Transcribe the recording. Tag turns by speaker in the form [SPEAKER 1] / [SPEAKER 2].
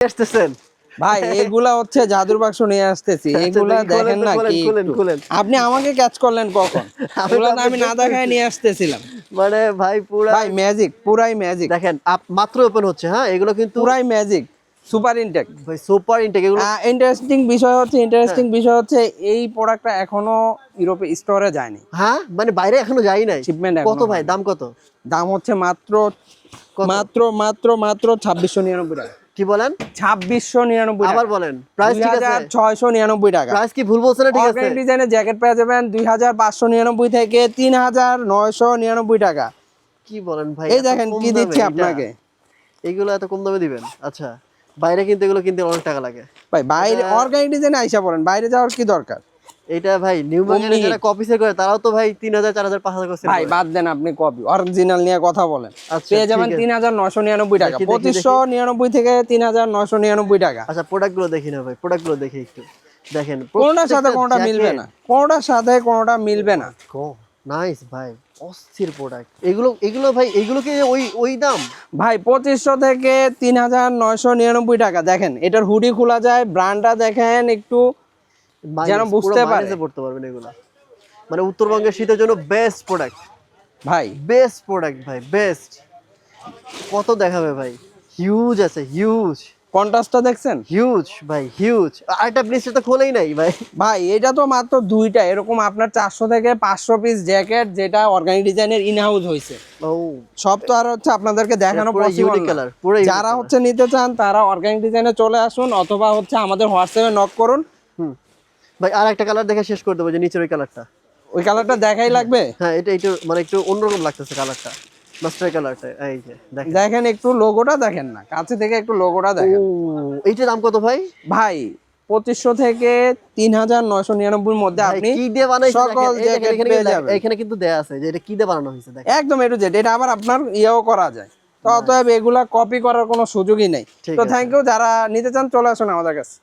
[SPEAKER 1] আসতেছেন?
[SPEAKER 2] ভাই এগুলা হচ্ছে জাদুর বাক্স নিয়ে আসতেছি। এগুলা
[SPEAKER 1] আচ্ছা,
[SPEAKER 2] দেখেন না কি। আপনি আমাকে ক্যাচ করলেন কখন? এগুলা আমি না দেখায় নিয়ে আসতেছিলাম।
[SPEAKER 1] মানে ভাই পুরা
[SPEAKER 2] ভাই ম্যাজিক পুরাই ম্যাজিক
[SPEAKER 1] দেখেন মাত্র ওপেন হচ্ছে হ্যাঁ? এগুলো কিন্তু
[SPEAKER 2] পুরাই ম্যাজিক সুপার ইনটেক
[SPEAKER 1] ভাই সুপার ইনটেক এগুলো
[SPEAKER 2] ইন্টারেস্টিং বিষয় হচ্ছে ইন্টারেস্টিং
[SPEAKER 1] হ্যাঁ।
[SPEAKER 2] বিষয় হচ্ছে এই প্রোডাক্টটা এখনও ইউরোপে স্টোরে যায়নি।
[SPEAKER 1] হ্যাঁ? মানে বাইরে এখনও যাই নাই?
[SPEAKER 2] Shipment
[SPEAKER 1] কত ভাই দাম কত?
[SPEAKER 2] দাম হচ্ছে মাত্র মাত্র মাত্র মাত্র ছাব্বিশশো নিরানব্বই টাকা।
[SPEAKER 1] কি বলেন?
[SPEAKER 2] ছাব্বিশশো নিরানব্বই
[SPEAKER 1] আবার বলেন। প্রাইস ঠিক আছে?
[SPEAKER 2] ছয়শো নিরানব্বই টাকা।
[SPEAKER 1] প্রাইস কি ভুল বলছেন ঠিক আছে?
[SPEAKER 2] ডিজাইনের জ্যাকেট পেয়ে যাবেন দুই হাজার পাঁচশো নিরানব্বই থেকে তিন হাজার নয়শো নিরানব্বই টাকা।
[SPEAKER 1] কি বলেন ভাই
[SPEAKER 2] এই দেখেন কি দিচ্ছি আপনাকে।
[SPEAKER 1] এগুলো এত কম দামে দিবেন? আচ্ছা বাইরে কিন্তু এগুলো কিনতে অনেক টাকা লাগে।
[SPEAKER 2] ভাই বাইরে অর্গানিক ডিজাইনে আইসা পড়েন। বাইরে যাওয়ার কি দরকার?
[SPEAKER 1] এটা ভাই নিউ মার্কেটে যারা কপি সেল করে তারাও তো ভাই তিন হাজার চার হাজার পাঁচ হাজার করে
[SPEAKER 2] ভাই বাদ দেন আপনি কপি অরিজিনাল নিয়ে কথা বলেন।
[SPEAKER 1] আচ্ছা,
[SPEAKER 2] পেয়ে যাবেন
[SPEAKER 1] ঠিক আছে।
[SPEAKER 2] তিন হাজার নয়শো নিরানব্বই টাকা।
[SPEAKER 1] দেখি, দেখি,
[SPEAKER 2] পঁচিশশো নিরানব্বই থেকে তিন হাজার নয়শো নিরানব্বই টাকা।
[SPEAKER 1] আচ্ছা প্রোডাক্টগুলো দেখি না ভাই প্রোডাক্টগুলো দেখি একটু। দেখেন
[SPEAKER 2] কোনোটার সাথে কোনোটা মিলবে না। কোনোটার সাথে কোনটা মিলবে না।
[SPEAKER 1] নাইস ভাই অস্থির প্রোডাক্ট এগুলো এগুলো ভাই এগুলো কি ওই ওই দাম?
[SPEAKER 2] ভাই পঁচিশশো থেকে তিন হাজার নয়শো নিরানব্বই টাকা। দেখেন এটার হুডি খোলা যায় ব্র্যান্ডটা দেখেন একটু যেন বুঝতে
[SPEAKER 1] পারে। পড়তে পারবেন এগুলো। মানে উত্তরবঙ্গের শীতের জন্য বেস্ট প্রোডাক্ট
[SPEAKER 2] ভাই।
[SPEAKER 1] বেস্ট প্রোডাক্ট ভাই বেস্ট কত দেখাবে ভাই? হিউজ আছে হিউজ
[SPEAKER 2] কন্ট্রাস্টটা দেখছেন?
[SPEAKER 1] হিউজ ভাই হিউজ আরেকটা ব্লিস্টার তো খোলেই নাই ভাই।
[SPEAKER 2] ভাই এটা তো মাত্র দুইটা। এরকম আপনার চারশো থেকে পাঁচশো পিস জ্যাকেট যেটা অর্গানিক ডিজাইনের ইন হাউস হয়েছে সব তো আর হচ্ছে আপনাদেরকে দেখানো
[SPEAKER 1] ইউনিক কালার
[SPEAKER 2] যারা হচ্ছে নিতে চান তারা অর্গানিক ডিজাইনে চলে আসুন অথবা হচ্ছে আমাদের হোয়াটসঅ্যাপে নক করুন।
[SPEAKER 1] হুম। ভাই আর একটা কালার দেখে শেষ করে দেবো যে নিচের ওই কালারটা
[SPEAKER 2] ওই কালারটা দেখাই লাগবে?
[SPEAKER 1] হ্যাঁ এটা একটু মানে একটু অন্যরকম লাগতেছে কালারটা মাস্টার কালারটা এই যে দেখেন।
[SPEAKER 2] একটু লোগোটা দেখেন না কাছে থেকে একটু লোগোটা দেখেন।
[SPEAKER 1] এইটার দাম কত ভাই?
[SPEAKER 2] ভাই পঁচিশশো থেকে তিন হাজার নয়শো নিরানব্বইর মধ্যে আপনি
[SPEAKER 1] কি দিয়ে
[SPEAKER 2] সকল
[SPEAKER 1] এখানে কিন্তু লেখা-
[SPEAKER 2] যাবেন।
[SPEAKER 1] এখানে কিন্তু দেয়া আছে যে এটা কি দিয়ে বানানো হয়েছে
[SPEAKER 2] একদম এটু জেড এটা আবার আপনার ইয়েও করা যায়। তো অতএব এগুলা কপি করার কোনো সুযোগই নেই। তো থ্যাংক ইউ যারা নিতে চান চলে আসুন আমাদের কাছে।